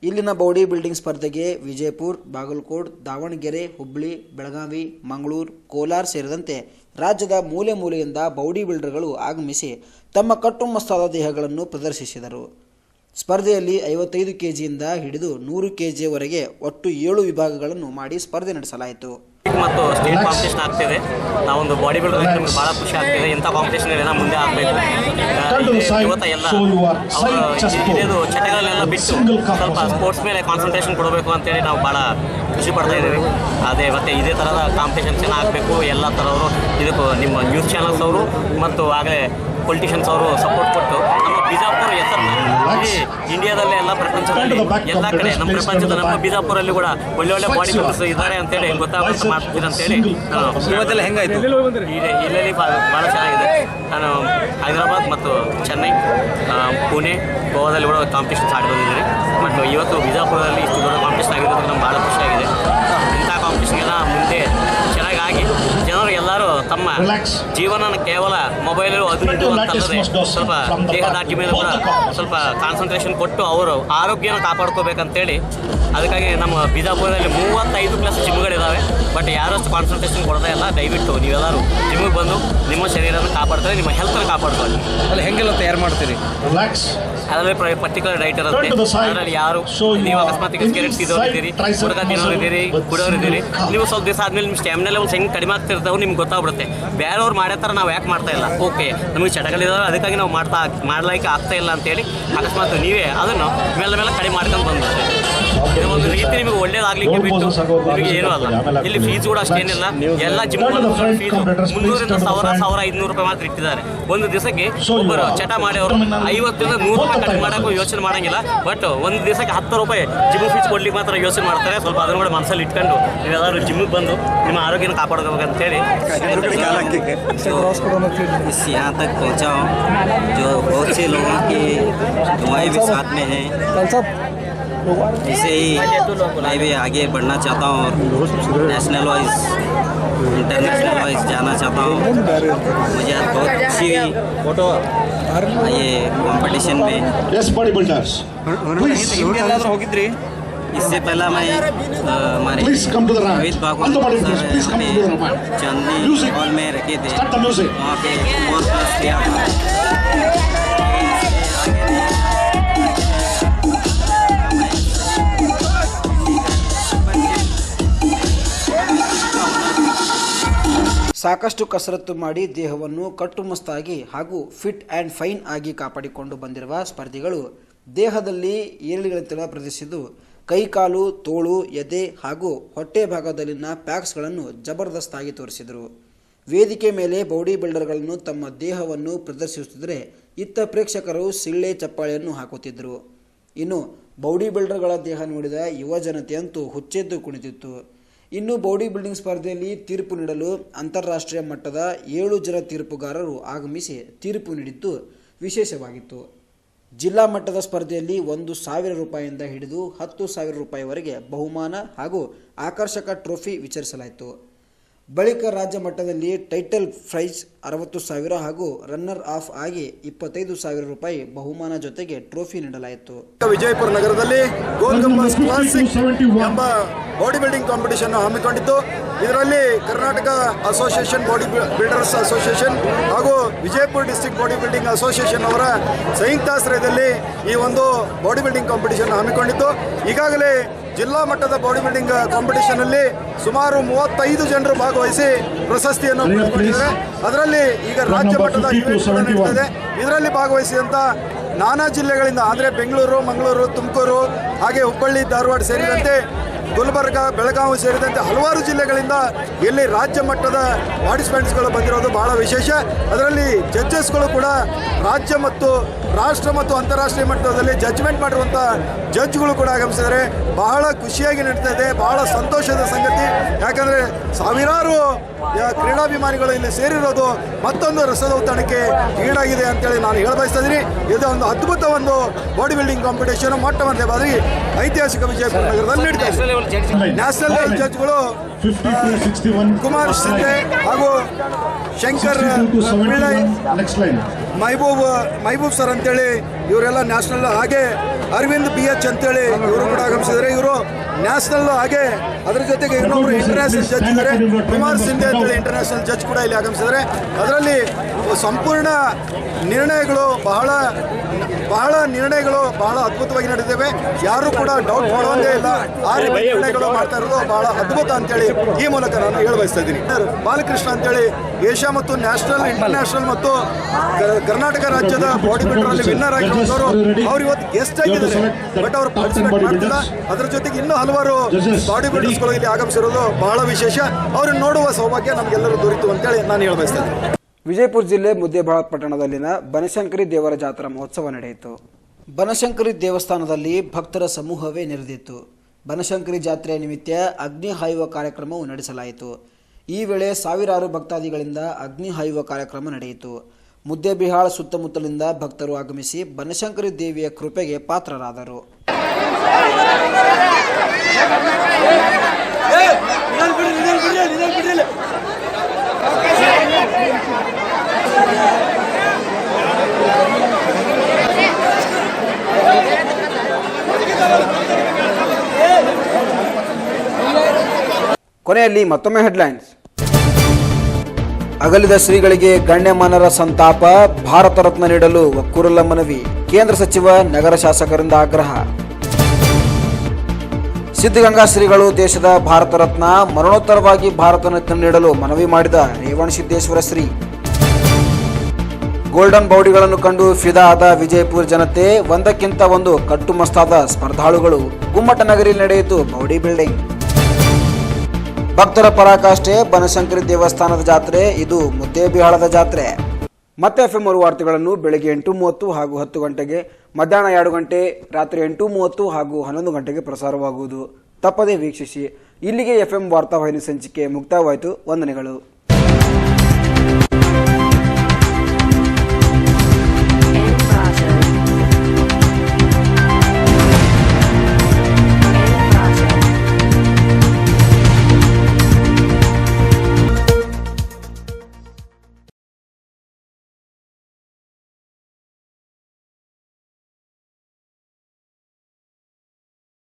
ಇಲ್ಲಿನ ಬೌಡಿ ಬಿಲ್ಡಿಂಗ್ ಸ್ಪರ್ಧೆಗೆ ವಿಜಯಪುರ, ಬಾಗಲಕೋಟ್, ದಾವಣಗೆರೆ, ಹುಬ್ಬಳ್ಳಿ, ಬೆಳಗಾವಿ, ಮಂಗಳೂರು, ಕೋಲಾರ ಸೇರಿದಂತೆ ರಾಜ್ಯದ ಮೂಲೆ ಮೂಲೆಯಿಂದ ಬೌಡಿ ಬಿಲ್ಡರ್ಗಳು ಆಗಮಿಸಿ ತಮ್ಮ ಕಟ್ಟುಮಸ್ತಾದ ದೇಹಗಳನ್ನು ಪ್ರದರ್ಶಿಸಿದರು. ಸ್ಪರ್ಧೆಯಲ್ಲಿ ಐವತ್ತೈದು ಕೆಜಿಯಿಂದ ಹಿಡಿದು ನೂರು ಕೆಜಿಯವರೆಗೆ ಒಟ್ಟು ಏಳು ವಿಭಾಗಗಳನ್ನು ಮಾಡಿ ಸ್ಪರ್ಧೆ ನಡೆಸಲಾಯಿತು. ಮತ್ತು ಸ್ಟೇಟ್ ಕಾಂಪಿಟೇಷನ್ ಆಗ್ತಿದೆ. ನಾವೊಂದು ಬಾಡಿ ಬಿಲ್ಡರ್ ನಮ್ಗೆ ಭಾಳ ಖುಷಿ ಆಗ್ತಿದೆ. ಇಂಥ ಕಾಂಪಿಟೇಷನ್ ಎಲ್ಲ ಮುಂದೆ ಆಗಬೇಕು. ಇವತ್ತ ಎಲ್ಲ ಇದೇದು ಚಟಗಳನ್ನೆಲ್ಲ ಬಿಟ್ಟು ಸ್ವಲ್ಪ ಸ್ಪೋರ್ಟ್ಸ್ ಮೇಲೆ ಕಾನ್ಸಂಟ್ರೇಷನ್ ಕೊಡಬೇಕು ಅಂತೇಳಿ ನಾವು ಭಾಳ ಖುಷಿ ಪಡ್ತಾ ಇದ್ದೀವಿ. ಅದೇ ಮತ್ತೆ ಇದೇ ಥರದ ಕಾಂಪಿಟೇಷನ್ ಚೆನ್ನಾಗಬೇಕು. ಎಲ್ಲ ಥರವರು ಇದಕ್ಕೂ ನಿಮ್ಮ ನ್ಯೂಸ್ ಚಾನಲ್ಸ್ ಅವರು ಮತ್ತು ಆಗಲೇ ಪೊಲಿಟಿಷಿಯನ್ಸ್ ಅವರು ಸಪೋರ್ಟ್ ಕೊಟ್ಟು ಇಡೀ ಇಂಡಿಯಾದಲ್ಲೇ ಎಲ್ಲ ಪ್ರಪಂಚದಲ್ಲಿ ಎಲ್ಲ ಕಡೆ ನಮ್ಮ ಪ್ರಪಂಚದ ನಮ್ಮ ಬಿಜಾಪುರಲ್ಲಿ ಕೂಡ ಒಳ್ಳೆ ಒಳ್ಳೆ ಬಾಡಿ ಬಿಲ್ಡರ್ಸ್ ಇದ್ದಾರೆ ಅಂತೇಳಿ ಗೊತ್ತಾಗುತ್ತೆ ಮಾಡ್ತಿದ್ದಾರೆ ಅಂತೇಳಿ. ಇವತ್ತೆಲ್ಲ ಹೆಂಗಾಯ್ತು? ಇಲ್ಲೆಲ್ಲಿ ಭಾಳ ಚೆನ್ನಾಗಿದೆ. ನಾನು ಹೈದರಾಬಾದ್ ಮತ್ತು ಚೆನ್ನೈ ಪುಣೆ ಗೋವಾದಲ್ಲಿ ಕೂಡ ಕಾಂಪಿಟೇಷನ್ಸ್ ಆಡಿ ಬಂದಿದ್ದೀನಿ. ಮತ್ತು ಇವತ್ತು ಬಿಜಾಪುರದಲ್ಲಿ ಇಷ್ಟು ದೊಡ್ಡ ಕಾಂಪಿಟೇಷನ್ ಆಗಿರೋದು ನಮ್ಗೆ ಭಾಳ ಖುಷಿಯಾಗಿದೆ ಇಂಥ ಕಾಂಪಿಟೇಷನ್ಗೆಲ್ಲ ಮುಂದೆ ಚೆನ್ನಾಗಿ ಆಗಿ ಜನರು ಎಲ್ಲರೂ Relax. ಜೀವನ ಕೇವಲ ಮೊಬೈಲ್ ಅದು ಇದು ಸ್ವಲ್ಪ ದೇಹದಾಟಿ ಮೇಲೆ ಕೂಡ. ಸ್ವಲ್ಪ ಕಾನ್ಸಂಟ್ರೇಷನ್ ಕೊಟ್ಟು ಅವರು ಆರೋಗ್ಯನ ಕಾಪಾಡ್ಕೋಬೇಕಂತೇಳಿ ಅದಕ್ಕಾಗಿ ನಮ್ಮ ಬಿಜಾಪುರದಲ್ಲಿ ಮೂವತ್ತೈದು ಪ್ಲಸ್ ಜಿಮ್ಗಳಿದ್ದಾವೆ ಬಟ್ ಯಾರಷ್ಟು ಕಾನ್ಸಂಟ್ರೇಷನ್ ಕೊಡ್ತಾ ಇಲ್ಲ. ದಯವಿಟ್ಟು ನೀವೆಲ್ಲರೂ ಜಿಮ್ಗೆ ಬಂದು ನಿಮ್ಮ ಶರೀರನ ಕಾಪಾಡ್ತಾರೆ ನಿಮ್ಮ ಹೆಲ್ತನ್ನು ಕಾಪಾಡ್ಕೊಳ್ಳಿ. ಅಲ್ಲಿ ಹೆಂಗೆಲ್ಲ ತಯಾರು ಮಾಡ್ತೀರಿ. ಅದರಲ್ಲಿ ಪರ್ಟಿಕ್ಯುಲರ್ ಡೈಟ್ ಇರುತ್ತೆ. ಅದರಲ್ಲಿ ಯಾರು ನೀವು ಅಕಸ್ಮಾತ್ ಇದ್ದೀರಿ ಹುಡುಗ ತಿನ್ನೋರು ಇದ್ದೀರಿ ನೀವು ಸ್ವಲ್ಪ ದಿವಸ ಆದಮೇಲೆ ನಿಮ್ಮ ಸ್ಟ್ಯಾಮ್ನಲ್ಲಿ ಒಂದು ಹೆಂಗೆ ಕಡಿಮೆ ಆಗ್ತಿರ್ತಾವೆ ನಿಮ್ಗೆ ಗೊತ್ತಾಗ್ಬಿಡುತ್ತೆ. ಬೇರೆಯವ್ರು ಥರ ನಾವು ಯಾಕೆ ಮಾಡ್ತಾ ಇಲ್ಲ? ಓಕೆ, ನಮಗೆ ಚಟಗಳಿದಾವೆ ಅದಕ್ಕಾಗಿ ನಾವು ಮಾಡ್ತಾ, ಮಾಡ್ಲಿಕ್ಕೆ ಆಗ್ತಾ ಇಲ್ಲ ಅಂತೇಳಿ ಅಕಸ್ಮಾತ್ ನೀವೇ ಅದನ್ನು ಮೇಲೆ ಮೇಲೆ ಕಡಿಮೆ ಮಾಡ್ಕೊಂಡು ಬಂದ್ಬಿಡ್ತೀವಿ ಒಂದು ರೀತಿ ನಿಮಗೆ ಒಳ್ಳೇದಾಗ್ಲಿಕ್ಕೆ ಬಿಟ್ಟು ನಿಮಗೆ ಏನೂ ಅಲ್ಲ ಇಲ್ಲಿ ಫೀಸ್ ಕೂಡ ಅಷ್ಟೇನಿಲ್ಲ ಎಲ್ಲ ಜಿಮ್ ಫೀಸ್ ಮುನ್ನೂರಿಂದ ಸಾವಿರ ಸಾವಿರ ಐದುನೂರು ರೂಪಾಯಿ ಮಾತ್ರ ಇಟ್ಟಿದ್ದಾರೆ ಒಂದು ದಿವಸಕ್ಕೆ ಒಬ್ಬರು ಚಟ ಮಾಡಿ ಅವರು ಐವತ್ತರಿಂದ ನೂರು ರೂಪಾಯಿ ಕಡಿಮೆ ಮಾಡೋಕ್ಕೂ ಯೋಚನೆ ಮಾಡಂಗಿಲ್ಲ ಬಟ್ ಒಂದು ದಿವಸಕ್ಕೆ ಹತ್ತು ರೂಪಾಯಿ ಜಿಮ್ ಫೀಸ್ ಕೊಡ್ಲಿಕ್ಕೆ ಮಾತ್ರ ಯೋಚನೆ ಮಾಡ್ತಾರೆ ಸ್ವಲ್ಪ ಅದನ್ನ ಕೂಡ ಮನಸ್ಸಲ್ಲಿ ಇಟ್ಕೊಂಡು ನೀವೆಲ್ಲರೂ ಜಿಮ್ಗೆ ಬಂದು ನಿಮ್ಮ ಆರೋಗ್ಯನ ಕಾಪಾಡ್ಕೋಬೇಕಂತೇಳಿ इस यहाँ तक पहुँचा हूँ जो बहुत से लोगों की दुआएं भी साथ में हैं इसे ही मैं भी आगे बढ़ना चाहता हूँ और नेशनल वाइज इंटरनेशनल वाइज जाना चाहता हूँ। मुझे आज बहुत अच्छी फ़ोटो ये कंपटीशन में इससे पहला मैं हमारे रोहित भागवत चांदी हॉल में रखे थे। वहाँ पे प्लस किया। ಸಾಕಷ್ಟು ಕಸರತ್ತು ಮಾಡಿ ದೇಹವನ್ನು ಕಟ್ಟುಮಸ್ತಾಗಿ ಹಾಗೂ ಫಿಟ್ ಆ್ಯಂಡ್ ಫೈನ್ ಆಗಿ ಕಾಪಾಡಿಕೊಂಡು ಬಂದಿರುವ ಸ್ಪರ್ಧಿಗಳು ದೇಹದಲ್ಲಿ ಏರಿಳಿಗಳ ಪ್ರದರ್ಶಿಸಿದ್ದು ಕೈಕಾಲು ತೋಳು, ಎದೆ ಹಾಗೂ ಹೊಟ್ಟೆ ಭಾಗದಲ್ಲಿನ ಪ್ಯಾಕ್ಸ್ಗಳನ್ನು ಜಬರ್ದಸ್ತಾಗಿ ತೋರಿಸಿದರು. ವೇದಿಕೆ ಮೇಲೆ ಬೌಡಿ ಬಿಲ್ಡರ್ಗಳನ್ನು ತಮ್ಮ ದೇಹವನ್ನು ಪ್ರದರ್ಶಿಸುತ್ತಿದ್ದರೆ ಇತ್ತ ಪ್ರೇಕ್ಷಕರು ಸಿಳ್ಳೆ ಚಪ್ಪಾಳೆಯನ್ನು ಹಾಕುತ್ತಿದ್ದರು. ಇನ್ನು ಬೌಡಿ ಬಿಲ್ಡರ್ಗಳ ದೇಹ ನೋಡಿದ ಯುವ ಜನತೆಯಂತೂ ಹುಚ್ಚೆದ್ದು ಕುಣಿತಿತ್ತು ಇನ್ನು ಬಾಡಿ ಬಿಲ್ಡಿಂಗ್ ಸ್ಪರ್ಧೆಯಲ್ಲಿ ತೀರ್ಪು ನೀಡಲು ಅಂತಾರಾಷ್ಟ್ರೀಯ ಮಟ್ಟದ ಏಳು ಜನ ತೀರ್ಪುಗಾರರು ಆಗಮಿಸಿ ತೀರ್ಪು ನೀಡಿದ್ದು ವಿಶೇಷವಾಗಿತ್ತು. ಜಿಲ್ಲಾ ಮಟ್ಟದ ಸ್ಪರ್ಧೆಯಲ್ಲಿ ಒಂದು ಸಾವಿರ ರೂಪಾಯಿಯಿಂದ ಹಿಡಿದು ಹತ್ತು ಸಾವಿರ ರೂಪಾಯಿವರೆಗೆ ಬಹುಮಾನ ಹಾಗೂ ಆಕರ್ಷಕ ಟ್ರೋಫಿ ವಿತರಿಸಲಾಯಿತು. ಬಳಿಕ ರಾಜ್ಯ ಮಟ್ಟದಲ್ಲಿ ಟೈಟಲ್ ಪ್ರೈಸ್ ಅರವತ್ತು ಸಾವಿರ ಹಾಗೂ ರನ್ನರ್ ಆಫ್ ಆಗಿ ಇಪ್ಪತ್ತೈದು ಸಾವಿರ ರೂಪಾಯಿ ಬಹುಮಾನ ಜೊತೆಗೆ ಟ್ರೋಫಿ ನೀಡಲಾಯಿತು. ವಿಜಯಪುರ ನಗರದಲ್ಲಿ ಎಂಬ ಬಾಡಿ ಬಿಲ್ಡಿಂಗ್ ಕಾಂಪಿಟೇಷನ್ ಹಮ್ಮಿಕೊಂಡಿತ್ತು ಇದರಲ್ಲಿ Karnataka association body builders association ಹಾಗೂ Vijayapura district body building association ಅವರ ಸಂಯುಕ್ತಾಶ್ರಯದಲ್ಲಿ ಈ ಒಂದು ಬಾಡಿ ಬಿಲ್ಡಿಂಗ್ ಕಾಂಪಿಟೇಷನ್ ಹಮ್ಮಿಕೊಂಡಿತ್ತು ಈಗಾಗಲೇ ಜಿಲ್ಲಾ ಮಟ್ಟದ ಬಾಡಿ ಬಿಲ್ಡಿಂಗ್ ಕಾಂಪಿಟಿಷನ್ ಅಲ್ಲಿ ಸುಮಾರು ಮೂವತ್ತೈದು ಜನರು ಭಾಗವಹಿಸಿ ಪ್ರಶಸ್ತಿಯನ್ನು ಪಡೆದುಕೊಂಡಿದ್ದಾರೆ. ಅದರಲ್ಲಿ ಈಗ ರಾಜ್ಯ ಮಟ್ಟದ ಇದರಲ್ಲಿ ಭಾಗವಹಿಸಿದಂಥ ನಾನಾ ಜಿಲ್ಲೆಗಳಿಂದ ಅಂದರೆ ಬೆಂಗಳೂರು ಮಂಗಳೂರು ತುಮಕೂರು ಹಾಗೆ ಹುಬ್ಬಳ್ಳಿ ಧಾರವಾಡ ಸೇರಿದಂತೆ ಗುಲ್ಬರ್ಗ ಬೆಳಗಾವಿ ಸೇರಿದಂತೆ ಹಲವಾರು ಜಿಲ್ಲೆಗಳಿಂದ ಇಲ್ಲಿ ರಾಜ್ಯ ಮಟ್ಟದ ಪಾರ್ಟಿಸಿಪೆಂಟ್ಸ್ಗಳು ಬಂದಿರೋದು ಬಹಳ ವಿಶೇಷ. ಅದರಲ್ಲಿ ಜಡ್ಜಸ್ಗಳು ಕೂಡ ರಾಜ್ಯ ಮತ್ತು ರಾಷ್ಟ್ರ ಮತ್ತು ಅಂತಾರಾಷ್ಟ್ರೀಯ ಮಟ್ಟದಲ್ಲಿ ಜಜ್ಮೆಂಟ್ ಮಾಡಿರುವಂಥ ಜಡ್ಜ್ಗಳು ಕೂಡ ಆಗಮಿಸಿದ್ದಾರೆ. ಬಹಳ ಖುಷಿಯಾಗಿ ನಡೀತಾ ಇದೆ. ಬಹಳ ಸಂತೋಷದ ಸಂಗತಿ. ಯಾಕಂದರೆ ಸಾವಿರಾರು ಕ್ರೀಡಾಭಿಮಾನಿಗಳು ಇಲ್ಲಿ ಸೇರಿರೋದು ಮತ್ತೊಂದು ರಸದೌತಣಕ್ಕೆ ಈಡಾಗಿದೆ ಅಂತೇಳಿ ನಾನು ಹೇಳ ಬಯಸ್ತಾ ಇದ್ದೀನಿ. ಇದು ಒಂದು ಅದ್ಭುತ ಒಂದು ಬಾಡಿ ಬಿಲ್ಡಿಂಗ್ ಕಾಂಪಿಟೇಷನ್ ಮೊಟ್ಟ ಮೊದಲ ಬಾರಿ ಐತಿಹಾಸಿಕ ವಿಜಯಪುರ ನಗರದಲ್ಲಿ ನಡೀತಾ ಇದೆ. ನ್ಯಾಷನಲ್ ಲೆವೆಲ್ ಜಡ್ಜ್ಗಳು 52, 61. ಕುಮಾರ್ ಶಿಂದೆ ಹಾಗೂ Shankar 62 to Pillai 71. Next line. Mehboob Mehboob sir ಅಂತೇಳಿ ಇವರೆಲ್ಲ ನ್ಯಾಷನಲ್ ಹಾಗೆ ಅರವಿಂದ್ ಬಿ ಎಚ್ ಅಂತೇಳಿ ಇವರು ಕೂಡ ಆಗಮಿಸಿದ್ದಾರೆ ಇವರು ನ್ಯಾಷನಲ್ ಹಾಗೆ ಅದರ ಜೊತೆಗೆ ಇನ್ನೊಬ್ರು ಇಂಟರ್ನ್ಯಾಷನಲ್ ಜಡ್ಜ್ ಇದ್ದಾರೆ ಕುಮಾರ್ ಸಿಂಧೆ ಅಂತೇಳಿ ಇಂಟರ್ನ್ಯಾಷನಲ್ ಜಡ್ಜ್ ಕೂಡ ಇಲ್ಲಿ ಆಗಮಿಸಿದ್ದಾರೆ ಅದರಲ್ಲಿ ಸಂಪೂರ್ಣ ನಿರ್ಣಯಗಳು ಬಹಳ ಬಹಳ ನಿರ್ಣಯಗಳು ಬಹಳ ಅದ್ಭುತವಾಗಿ ನಡೆದಿವೆ ಯಾರು ಕೂಡ ಡೌಟ್ ಮಾಡುವಂತೆ ಇಲ್ಲ. ಆ ರೀತಿ ನಿರ್ಣಯಗಳು ಮಾಡ್ತಾ ಇರೋದು ಬಹಳ ಅದ್ಭುತ ಅಂತೇಳಿ ಈ ಮೂಲಕ ನಾನು ಹೇಳ ಬಯಸ್ತಾ ಇದ್ದೀನಿ. ಬಾಲಕೃಷ್ಣ ಅಂತೇಳಿ ಏಷ್ಯಾ ಮತ್ತು ನ್ಯಾಷನಲ್ ಇಂಟರ್ನ್ಯಾಷನಲ್ ಮತ್ತು ಕರ್ನಾಟಕ ರಾಜ್ಯದ ಬಾಡಿ ಬಿಲ್ಡರ್ ಅಲ್ಲಿ ವಿನ್ನರ್ ಆಗಿರುವಂತವರು ಅವ್ರು ಇವತ್ತು ಗೆಸ್ಟ್ ಆಗಿದ್ದಾರೆ. ಬಟ್ ಅವರು ಪಾರ್ಟಿಸಿಪೇಟ್ ಮಾಡ್ತಿಲ್ಲ. ಅದ್ರ ಜೊತೆಗೆ ಇನ್ನೂ ಹಲವಾರು ಬಾಡಿ ಬಿಲ್ಡರ್ಸ್ಗಳು ಇಲ್ಲಿ ಆಗಮಿಸಿರೋದು ಬಹಳ ವಿಶೇಷ. ಅವ್ರನ್ನ ನೋಡುವ ಸೌಭಾಗ್ಯ ನಮಗೆಲ್ಲರೂ ದೊರೀತು ಅಂತೇಳಿ ನಾನು ಹೇಳ ಬಯಸ್ತಾ ಇದ್ದೀನಿ. ವಿಜಯಪುರ ಜಿಲ್ಲೆ ಮುದ್ದೇಬಾಳ ಪಟ್ಟಣದಲ್ಲಿನ ಬನಶಂಕರಿ ದೇವರ ಜಾತ್ರಾ ಮಹೋತ್ಸವ ನಡೆಯಿತು. ಬನಶಂಕರಿ ದೇವಸ್ಥಾನದಲ್ಲಿ ಭಕ್ತರ ಸಮೂಹವೇ ನೆರೆದಿತ್ತು. ಬನಶಂಕರಿ ಜಾತ್ರೆಯ ನಿಮಿತ್ತ ಅಗ್ನಿ ಹಾಯುವ ಕಾರ್ಯಕ್ರಮವು ನಡೆಸಲಾಯಿತು. ಈ ವೇಳೆ ಸಾವಿರಾರು ಭಕ್ತಾದಿಗಳಿಂದ ಅಗ್ನಿ ಹಾಯುವ ಕಾರ್ಯಕ್ರಮ ನಡೆಯಿತು. ಮುದ್ದೇಬಿಹಾಳ ಸುತ್ತಮುತ್ತಲಿಂದ ಭಕ್ತರು ಆಗಮಿಸಿ ಬನಶಂಕರಿ ದೇವಿಯ ಕೃಪೆಗೆ ಪಾತ್ರರಾದರು. ಕೊನೆಯಲ್ಲಿ ಮತ್ತೊಮ್ಮೆ ಹೆಡ್ಲೈನ್ಸ್ ಅಗಲಿದ ಶ್ರೀಗಳಿಗೆ ಗಣ್ಯಮಾನರ ಸಂತಾಪ, ಭಾರತ ರತ್ನ ನೀಡಲು ಒಕ್ಕೂರಲ್ಲ ಮನವಿ, ಕೇಂದ್ರ ಸಚಿವ, ನಗರ ಶಾಸಕರಿಂದ ಆಗ್ರಹ. ಸಿದ್ಧಗಂಗಾ ಶ್ರೀಗಳು ದೇಶದ ಭಾರತ ರತ್ನ, ಮರಣೋತ್ತರವಾಗಿ ಭಾರತ ರತ್ನ ನೀಡಲು ಮನವಿ ಮಾಡಿದ ರೇವಣ ಸಿದ್ದೇಶ್ವರ ಶ್ರೀ. ಗೋಲ್ಡನ್ ಬೌಡಿಗಳನ್ನು ಕಂಡು ಫಿದಾ ಆದ ವಿಜಯಪುರ ಜನತೆ, ಒಂದಕ್ಕಿಂತ ಒಂದು ಕಟ್ಟುಮಸ್ತಾದ ಸ್ಪರ್ಧಾಳುಗಳು ಗುಮ್ಮಟ ನಗರಿಯಲ್ಲಿ ನಡೆಯಿತು ಬೌಡಿ ಬಿಲ್ಡಿಂಗ್. ಭಕ್ತರ ಪರಾಕಾಷ್ಠೆ ಬನಶಂಕರಿ ದೇವಸ್ಥಾನದ ಜಾತ್ರೆ, ಇದು ಮುದ್ದೇಬಿಹಾಳದ ಜಾತ್ರೆ. ಮತ್ತೆ ಎಫ್ ಎಂ ವಾರ್ತೆಗಳನ್ನು ಬೆಳಗ್ಗೆ ಎಂಟು ಮೂವತ್ತು ಹಾಗೂ ಹತ್ತು ಗಂಟೆಗೆ, ಮಧ್ಯಾಹ್ನ ಎರಡು ಗಂಟೆ, ರಾತ್ರಿ ಎಂಟು ಮೂವತ್ತು ಹಾಗೂ ಹನ್ನೊಂದು ಗಂಟೆಗೆ ಪ್ರಸಾರವಾಗುವುದು. ತಪ್ಪದೇ ವೀಕ್ಷಿಸಿ. ಇಲ್ಲಿಗೆ ಎಫ್ ಎಂ ವಾರ್ತಾವಾಹಿನಿ ಸಂಚಿಕೆ ಮುಕ್ತಾಯವಾಯಿತು. ವಂದನೆಗಳು.